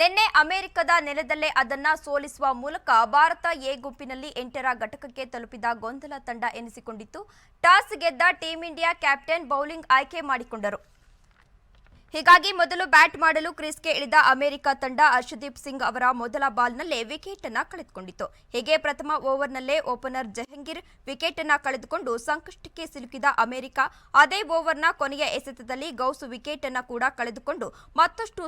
ನಿನ್ನೆ ಅಮೆರಿಕದ ನೆಲದಲ್ಲೇ ಅದನ್ನ ಸೋಲಿಸುವ ಮೂಲಕ ಭಾರತ ಎ ಗುಂಪಿನಲ್ಲಿ ಎಂಟರ ಘಟಕಕ್ಕೆ ತಲುಪಿದ ಗೊಂದಲ ತಂಡ ಎನಿಸಿಕೊಂಡಿತ್ತು. ಟಾಸ್ ಗೆದ್ದ ಟೀಂ ಇಂಡಿಯಾ ಕ್ಯಾಪ್ಟನ್ ಬೌಲಿಂಗ್ ಆಯ್ಕೆ ಮಾಡಿಕೊಂಡರು. ಹೀಗಾಗಿ ಮೊದಲು ಬ್ಯಾಟ್ ಮಾಡಲು ಕ್ರೀಸ್ಗೆ ಇಳಿದ ಅಮೆರಿಕ ತಂಡ ಅರ್ಷದೀಪ್ ಸಿಂಗ್ ಅವರ ಮೊದಲ ಬಾಲ್ನಲ್ಲೇ ವಿಕೆಟ್ ಅನ್ನ ಕಳೆದುಕೊಂಡಿತು ಹೀಗೆ ಪ್ರಥಮ ಓವರ್ನಲ್ಲೇ ಓಪನರ್ ಜಹಂಗೀರ್ ವಿಕೆಟ್ ಅನ್ನ ಕಳೆದುಕೊಂಡು ಸಂಕಷ್ಟಕ್ಕೆ ಸಿಲುಕಿದ ಅಮೆರಿಕ, ಅದೇ ಓವರ್ನ ಕೊನೆಯ ಎಸೆತದಲ್ಲಿ ಗೌಸ್ ವಿಕೆಟ್ ಅನ್ನ ಕೂಡ ಕಳೆದುಕೊಂಡು ಮತ್ತಷ್ಟು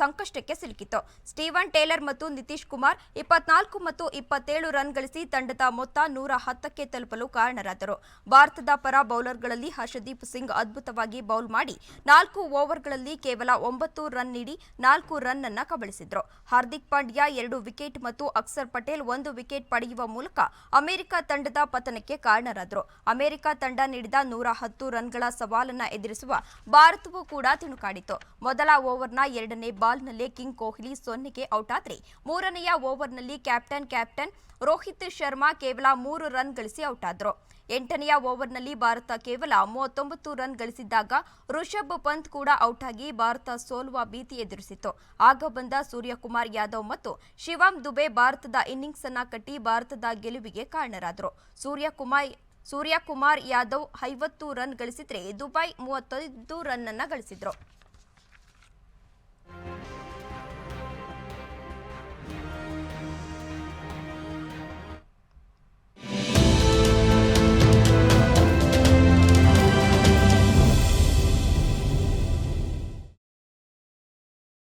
ಸಂಕಷ್ಟಕ್ಕೆ ಸಿಲುಕಿತು ಸ್ಟೀವನ್ ಟೇಲರ್ ಮತ್ತು ನಿತೀಶ್ ಕುಮಾರ್ ಇಪ್ಪತ್ನಾಲ್ಕು ಮತ್ತು ಇಪ್ಪತ್ತೇಳು ರನ್ ಗಳಿಸಿ ತಂಡದ ಮೊತ್ತ ನೂರ ಹತ್ತಕ್ಕೆ ತಲುಪಲು ಕಾರಣರಾದರು. ಭಾರತದ ಪರ ಬೌಲರ್ಗಳಲ್ಲಿ ಹರ್ಷದೀಪ್ ಸಿಂಗ್ ಅದ್ಭುತವಾಗಿ ಬೌಲ್ ಮಾಡಿ ನಾಲ್ಕು ಓವರ್ಗಳಲ್ಲಿ ಕೇವಲ ಒಂಬತ್ತು ರನ್ ನೀಡಿ ನಾಲ್ಕು ರನ್ ಅನ್ನ ಕಬಳಿಸಿದ್ರು. ಹಾರ್ದಿಕ್ ಪಾಂಡ್ಯ ಎರಡು ವಿಕೆಟ್ ಮತ್ತು ಅಕ್ಸರ್ ಪಟೇಲ್ ಒಂದು ವಿಕೆಟ್ ಪಡೆಯುವ ಮೂಲಕ ಅಮೆರಿಕ ತಂಡದ ಪತನಕ್ಕೆ ಕಾರಣರಾದರು. ಅಮೆರಿಕ ತಂಡ ನೀಡಿದ ನೂರ ಹತ್ತು ರನ್ಗಳ ಸವಾಲನ್ನ ಎದುರಿಸುವ ಭಾರತವೂ ಕೂಡ ತಿಣುಕಾಡಿತು ಮೊದಲ ಓವರ್ನ ಎರಡನೇ ಬಾಲ್ನಲ್ಲೇ ಕಿಂಗ್ ಕೊಹ್ಲಿ ಸೊನ್ನೆಗೆ ಔಟ್ ಆದ್ರೆ ಮೂರನೆಯ ಓವರ್ನಲ್ಲಿ ಕ್ಯಾಪ್ಟನ್ ಕ್ಯಾಪ್ಟನ್ ರೋಹಿತ್ ಶರ್ಮಾ ಕೇವಲ ಮೂರು ರನ್ ಗಳಿಸಿ ಔಟ್ ಆದರು ಎಂಟನೆಯ ಓವರ್ನಲ್ಲಿ ಭಾರತ ಕೇವಲ ಮೂವತ್ತೊಂಬತ್ತು ರನ್ ಗಳಿಸಿದ್ದಾಗ ಋಷಭ್ ಪಂತ್ ಕೂಡ ಔಟ್ ಆಗಿ ಭಾರತ ಸೋಲುವ ಭೀತಿ ಎದುರಿಸಿತ್ತು. ಆಗ ಬಂದ ಸೂರ್ಯಕುಮಾರ್ ಯಾದವ್ ಮತ್ತು ಶಿವಮ್ ದುಬೆ ಭಾರತದ ಇನ್ನಿಂಗ್ಸ್ ಅನ್ನ ಕಟ್ಟಿ ಭಾರತದ ಗೆಲುವಿಗೆ ಕಾರಣರಾದರು. ಸೂರ್ಯಕುಮಾರ್ ಸೂರ್ಯಕುಮಾರ್ ಯಾದವ್ ಐವತ್ತು ರನ್ ಗಳಿಸಿದ್ರೆ ದುಬೈ ಮೂವತ್ತೈದು ರನ್ ಅನ್ನ ಗಳಿಸಿದ್ರು.